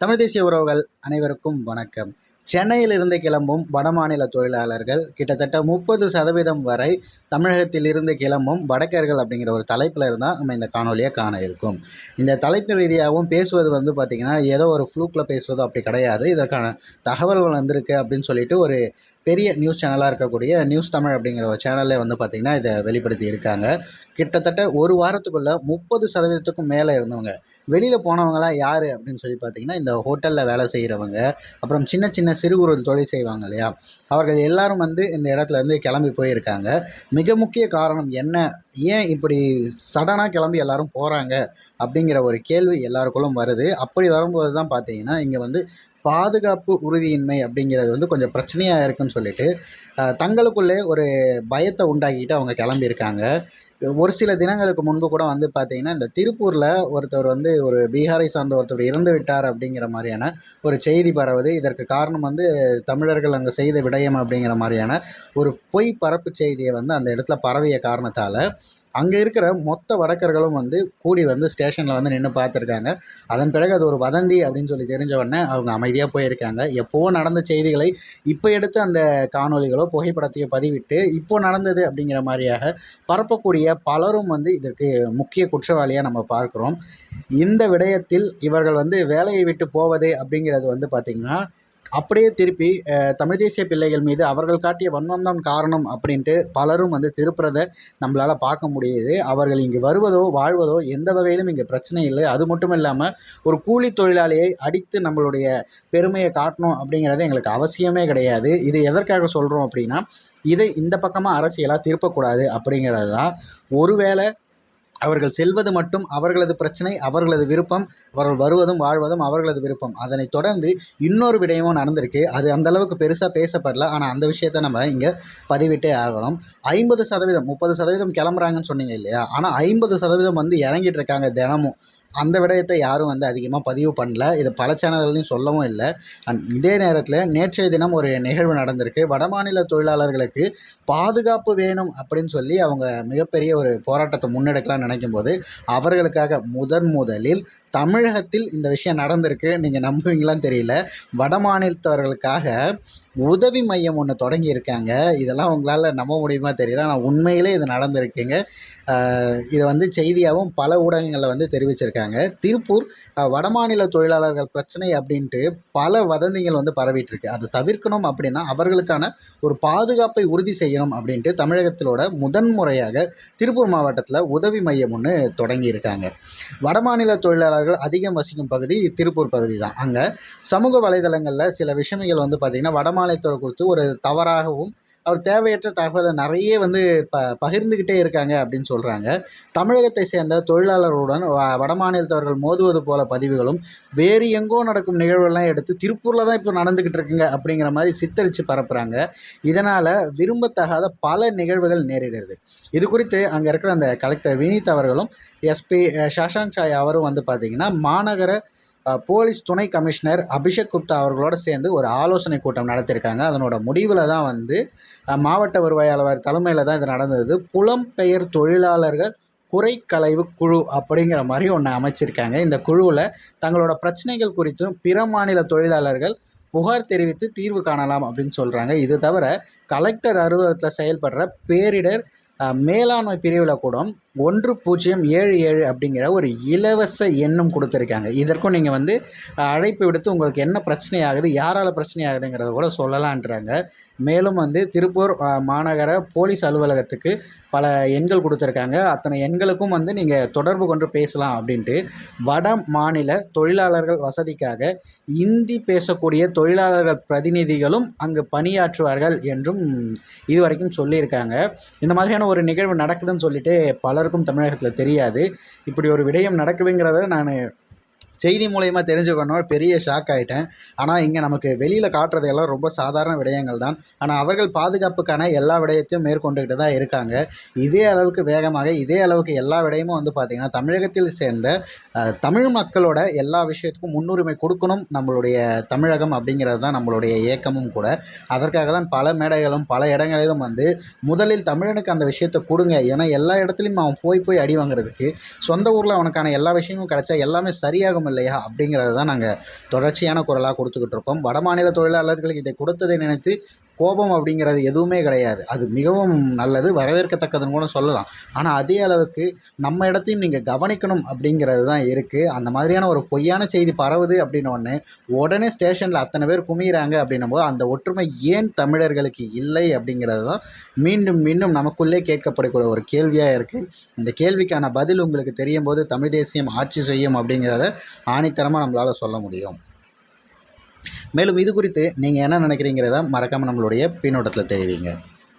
தமிழ் தேசிய உறவுகள் அனைவருக்கும் வணக்கம். சென்னையிலிருந்து கிளம்பும் வடமாநில தொழிலாளர்கள் கிட்டத்தட்ட முப்பது சதவீதம் வரை தமிழகத்திலிருந்து கிளம்பும் வடக்கர்கள் அப்படிங்கிற ஒரு தலைப்பில் இருந்தால் நம்ம இந்த காணொலியை காண இருக்கும். இந்த தலைப்பு ரீதியாகவும் பேசுவது வந்து பார்த்திங்கன்னா ஏதோ ஒரு ஃப்ளூக்கில் பேசுவதோ அப்படி கிடையாது. இதற்கான தகவல்கள் வந்திருக்கு அப்படின்னு சொல்லிட்டு ஒரு பெரிய நியூஸ் சேனலாக இருக்கக்கூடிய நியூஸ் தமிழ் அப்படிங்கிற ஒரு சேனல்லே வந்து பார்த்திங்கன்னா இதை வெளிப்படுத்தி இருக்காங்க. கிட்டத்தட்ட ஒரு வாரத்துக்குள்ளே முப்பது சதவீதத்துக்கும் மேலே இருந்தவங்க வெளியில் போனவங்களாம் யார் அப்படின்னு சொல்லி பார்த்தீங்கன்னா இந்த ஹோட்டலில் வேலை செய்கிறவங்க அப்புறம் சின்ன சின்ன சிறு குறு தொழில் செய்வாங்க இல்லையா? அவர்கள் எல்லாரும் வந்து இந்த இடத்துல இருந்து கிளம்பி போயிருக்காங்க. மிக முக்கிய காரணம் என்ன? ஏன் இப்படி சடனாக கிளம்பி எல்லாரும் போகிறாங்க அப்படிங்கிற ஒரு கேள்வி எல்லாருக்குள்ளும் வருது. அப்படி வரும்போது தான் பார்த்தீங்கன்னா இங்கே வந்து பாதுகாப்பு உறுதியின்மை அப்படிங்கிறது வந்து கொஞ்சம் பிரச்சனையாக இருக்குன்னு சொல்லிட்டு தங்களுக்குள்ளே ஒரு பயத்தை உண்டாக்கிட்டு அவங்க கிளம்பியிருக்காங்க. ஒரு சில தினங்களுக்கு முன்பு கூட வந்து பார்த்தீங்கன்னா இந்த திருப்பூரில் ஒருத்தர் வந்து ஒரு பீகாரை சார்ந்த ஒருத்தர் இறந்து விட்டார் அப்படிங்கிற மாதிரியான ஒரு செய்தி பரவுது. இதற்கு காரணம் வந்து தமிழர்கள் அங்கே செய்த விடயம் அப்படிங்கிற மாதிரியான ஒரு பொய் பரப்பு செய்தியை வந்து அந்த இடத்துல பரவிய காரணத்தால் அங்கே இருக்கிற மொத்த வடக்கர்களும் வந்து கூடி வந்து ஸ்டேஷனில் வந்து நின்று பார்த்துருக்காங்க. அதன் பிறகு அது ஒரு வதந்தி அப்படின்னு சொல்லி தெரிஞ்ச உடனே அவங்க அமைதியாக போயிருக்காங்க. எப்போவோ நடந்த செய்திகளை இப்போ எடுத்து அந்த காணொளிகளோ புகைப்படத்தையோ பதிவிட்டு இப்போ நடந்தது அப்படிங்கிற மாதிரியாக பரப்பக்கூடிய பலரும் வந்து இதற்கு முக்கிய குற்றவாளியாக நம்ம பார்க்குறோம். இந்த விடயத்தில் இவர்கள் வந்து வேலையை விட்டு போவது அப்படிங்கிறது வந்து பார்த்திங்கன்னா அப்படியே திருப்பி தமிழ் தேசிய பிள்ளைகள் மீது அவர்கள் காட்டிய வன்மம் தான் காரணம் அப்படின்ட்டு பலரும் வந்து திருப்புறதை நம்மளால் பார்க்க முடியுது. அவர்கள் இங்கு வருவதோ வாழ்வதோ எந்த வகையிலும் இங்கே பிரச்சனை இல்லை. அது மட்டும் இல்லாமல் ஒரு கூலி தொழிலாளியை அடித்து நம்மளுடைய பெருமையை காட்டணும் அப்படிங்கிறது எங்களுக்கு அவசியமே கிடையாது. இது எதற்காக சொல்கிறோம் அப்படின்னா இதை இந்த பக்கமாக அரசியலாக திருப்பக்கூடாது அப்படிங்கிறது தான். ஒருவேளை அவர்கள் செல்வது மட்டும் அவர்களது பிரச்சனை அவர்களது விருப்பம் அவர்கள் வருவதும் வாழ்வதும் அவர்களது விருப்பம். அதனைத் தொடர்ந்து இன்னொரு விடயமும் நடந்திருக்கு. அது அந்த அளவுக்கு பெருசாக பேசப்படல. ஆனால் அந்த விஷயத்தை நம்ம இங்கே பதிவிட்டே ஆகணும். ஐம்பது சதவீதம் முப்பது சதவீதம் கிளம்புறாங்கன்னு சொன்னீங்க இல்லையா? ஆனால் ஐம்பது சதவீதம் வந்து இறங்கிட்டு இருக்காங்க தினமும். அந்த விடயத்தை யாரும் வந்து அதிகமாக பதிவு பண்ணல. இது பல சேனல்களையும் சொல்லவும் இல்லை. அண்ட் இதே நேரத்தில் நேற்றைய தினம் ஒரு நிகழ்வு நடந்திருக்கு. வடமாநில தொழிலாளர்களுக்கு பாதுகாப்பு வேணும் அப்படின்னு சொல்லி அவங்க மிகப்பெரிய ஒரு போராட்டத்தை முன்னெடுக்கலாம்னு நினைக்கும் போது அவர்களுக்காக முதன் முதலில் தமிழகத்தில் இந்த விஷயம் நடந்திருக்கு. நீங்கள் நம்புவீங்களான்னு தெரியல. வட மாநிலத்தவர்களுக்காக உதவி மையம் ஒன்று தொடங்கியிருக்காங்க இதெல்லாம் உங்களால் நம்ப முடியுமா தெரியல. ஆனால் உண்மையிலே இது நடந்திருக்குங்க. இதை வந்து செய்தியாகவும் பல ஊடகங்களில் வந்து தெரிவிச்சிருக்காங்க. திருப்பூர் வடமாநில தொழிலாளர்கள் பிரச்சனை அப்படின்ட்டு பல வதந்திகள் வந்து பரவிட்டு இருக்கு. அதை தவிர்க்கணும் அப்படின்னா அவர்களுக்கான ஒரு பாதுகாப்பை உறுதி செய்யணும். அப்படின்ட்டு தமிழகத்திலோட முதன்முறையாக திருப்பூர் மாவட்டத்தில் உதவி மையம் ஒன்று தொடங்கியிருக்காங்க. வடமாநில தொழிலாளர்கள் அதிகம் வசிக்கும் பகுதி திருப்பூர் பகுதி தான். அங்கே சமூக வலைதளங்களில் சில விஷயங்கள் வந்து பார்த்திங்கன்னா வடமாநிலத்தோர் குறித்து ஒரு தவறாகவும் அவர் தேவையற்ற தகவலை நிறைய வந்து ப பகிர்ந்துக்கிட்டே இருக்காங்க அப்படின்னு சொல்கிறாங்க தமிழகத்தை சேர்ந்த தொழிலாளர்களுடன் வ வடமாநிலத்தவர்கள் மோதுவது போல பதிவுகளும் வேறு எங்கோ நடக்கும் நிகழ்வுகள்லாம் எடுத்து திருப்பூரில் தான் இப்போ நடந்துக்கிட்டு இருக்குங்க அப்படிங்கிற மாதிரி சித்தரித்து பரப்புகிறாங்க இதனால் விரும்பத்தகாத பல நிகழ்வுகள் நேரிடுது. இது குறித்து அங்கே இருக்கிற அந்த கலெக்டர் வினீத் அவர்களும் எஸ்பி சஷாங்க் சாய் அவரும் வந்து பார்த்திங்கன்னா மாநகர போலீஸ் துணை கமிஷனர் அபிஷேக் குப்தா அவர்களோட சேர்ந்து ஒரு ஆலோசனை கூட்டம் நடத்தியிருக்காங்க. அதனோட முடிவில் தான் வந்து மாவட்ட வருவாயாளர் தலைமையில் தான் இது நடந்தது. புலம்பெயர் தொழிலாளர்கள் குறைக்களைவு குழு அப்படிங்கிற மாதிரி ஒன்று அமைச்சிருக்காங்க. இந்த குழுவில் தங்களோட பிரச்சனைகள் குறித்தும் பிற மாநில தொழிலாளர்கள் புகார் தெரிவித்து தீர்வு காணலாம் அப்படின்னு சொல்கிறாங்க இது தவிர கலெக்டர் அலுவலகத்தில் செயல்படுற பேரிடர் மேலாண்மை பிரிவில் கூட ஒன்று பூஜ்ஜியம் ஏழு ஏழு அப்படிங்கிற ஒரு இலவச எண்ணும் கொடுத்துருக்காங்க. இதற்கும் நீங்கள் வந்து அழைப்பு விடுத்து உங்களுக்கு என்ன பிரச்சனை ஆகுது யாரால் பிரச்சனை ஆகுதுங்கிறத கூட சொல்லலான்றாங்க. மேலும் வந்து திருப்பூர் மாநகர போலீஸ் அலுவலகத்துக்கு பல எண்கள் கொடுத்துருக்காங்க. அத்தனை எண்களுக்கும் வந்து நீங்கள் தொடர்பு கொண்டு பேசலாம் அப்படின்ட்டு வட மாநில தொழிலாளர்கள் வசதிக்காக இந்தி பேசக்கூடிய தொழிலாளர்கள் பிரதிநிதிகளும் அங்கு பணியாற்றுவார்கள் என்றும் இதுவரைக்கும் சொல்லியிருக்காங்க. இந்த மாதிரியான ஒரு நிகழ்வு நடக்குதுன்னு சொல்லிட்டு பலருக்கும் தமிழகத்தில் தெரியாது. இப்படி ஒரு விடயம் நடக்குதுங்கிறத நான் செய்தி மூலயமா தெரிஞ்சுக்கணும் பெரிய ஷாக் ஆகிட்டேன் ஆனால் இங்கே நமக்கு வெளியில் காட்டுறதெல்லாம் ரொம்ப சாதாரண விடயங்கள் தான். ஆனால் அவர்கள் பாதுகாப்புக்கான எல்லா விடயத்தையும் மேற்கொண்டுக்கிட்டு தான் இருக்காங்க. இதே அளவுக்கு வேகமாக இதே அளவுக்கு எல்லா விடயமும் வந்து பார்த்திங்கன்னா தமிழகத்தில் சேர்ந்த தமிழ் மக்களோட எல்லா விஷயத்துக்கும் முன்னுரிமை கொடுக்கணும் நம்மளுடைய தமிழகம் அப்படிங்கிறது தான் நம்மளுடைய இயக்கமும் கூட. அதற்காக தான் பல மேடைகளும் பல இடங்களிலும் வந்து முதலில் தமிழனுக்கு அந்த விஷயத்தை கொடுங்க. ஏன்னா எல்லா இடத்துலையும் அவன் போய் போய் அடி வாங்குறதுக்கு சொந்த ஊரில் அவனுக்கான எல்லா விஷயமும் கிடைச்சா எல்லாமே சரியாகும் இல்லையா அப்படிங்கிறத தான் நாங்கள் தொடர்ச்சியான குரலாக கொடுத்துக்கிட்டு இருக்கோம். வடமாநில தொழிலாளர்களுக்கு இதை கொடுத்ததை நினைத்து கோபம் அப்படிங்கிறது எதுவுமே கிடையாது. அது மிகவும் நல்லது வரவேற்கத்தக்கதுன்னு கூட சொல்லலாம். ஆனால் அதே அளவுக்கு நம்ம இடத்தையும் நீங்கள் கவனிக்கணும் அப்படிங்கிறது தான் இருக்குது அந்த மாதிரியான ஒரு பொய்யான செய்தி பரவுது அப்படின்னு ஒன்று உடனே ஸ்டேஷனில் அத்தனை பேர் குமிகிறாங்க அப்படின்னும் போது அந்த ஒற்றுமை ஏன் தமிழர்களுக்கு இல்லை அப்படிங்கிறது தான் மீண்டும் மீண்டும் நமக்குள்ளே கேட்கப்படக்கூடிய ஒரு கேள்வியாக இருக்குது இந்த கேள்விக்கான பதில் உங்களுக்கு தெரியும் போது தமிழ் தேசியம் ஆட்சி செய்யும் அப்படிங்கிறத ஆணித்தரமாக நம்மளால் சொல்ல முடியும். மேலும் இது குறித்து நீங்கள் என்ன நினைக்கிறீங்கிறத மறக்காமல் நம்மளுடைய பின்னோட்டத்தில் தெரிவிங்க.